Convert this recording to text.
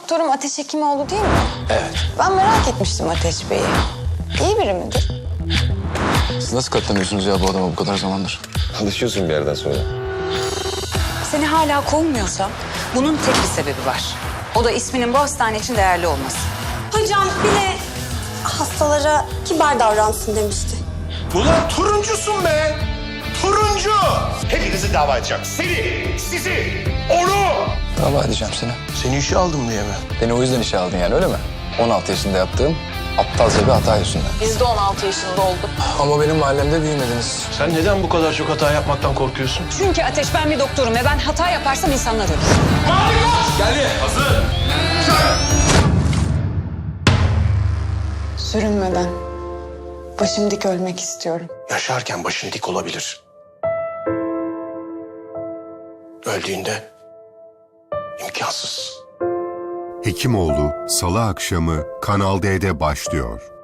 doktorum Ateş Hekimoğlu değil mi? Evet. Ben merak etmiştim Ateş Bey'i. İyi biri midir? Siz nasıl katlanıyorsunuz ya bu adama bu kadar zamandır? Alışıyorsun bir yerden sonra. Seni hala kovmuyorsam bunun tek bir sebebi var. O da isminin bu hastane için değerli olması. Hocam bile hastalara kibar davransın demişti. Ulan turuncusun be! Turuncu! Hepinizi dava edeceğim. Seni, sizi! Dava edeceğim seni. Seni işe aldım diye mi? Beni o yüzden işe aldın yani öyle mi? 16 yaşında yaptığım aptalca bir hata yüzünden. Biz de 16 yaşında olduk. Ama benim mahallemde büyümediniz. Sen neden bu kadar çok hata yapmaktan korkuyorsun? Çünkü Ateş ben bir doktorum ve ben hata yaparsam insanlar ölür. Sürünmeden. Başım dik ölmek istiyorum. Yaşarken başın dik olabilir. Öldüğünde imkansız. Hekimoğlu Salı akşamı Kanal D'de başlıyor.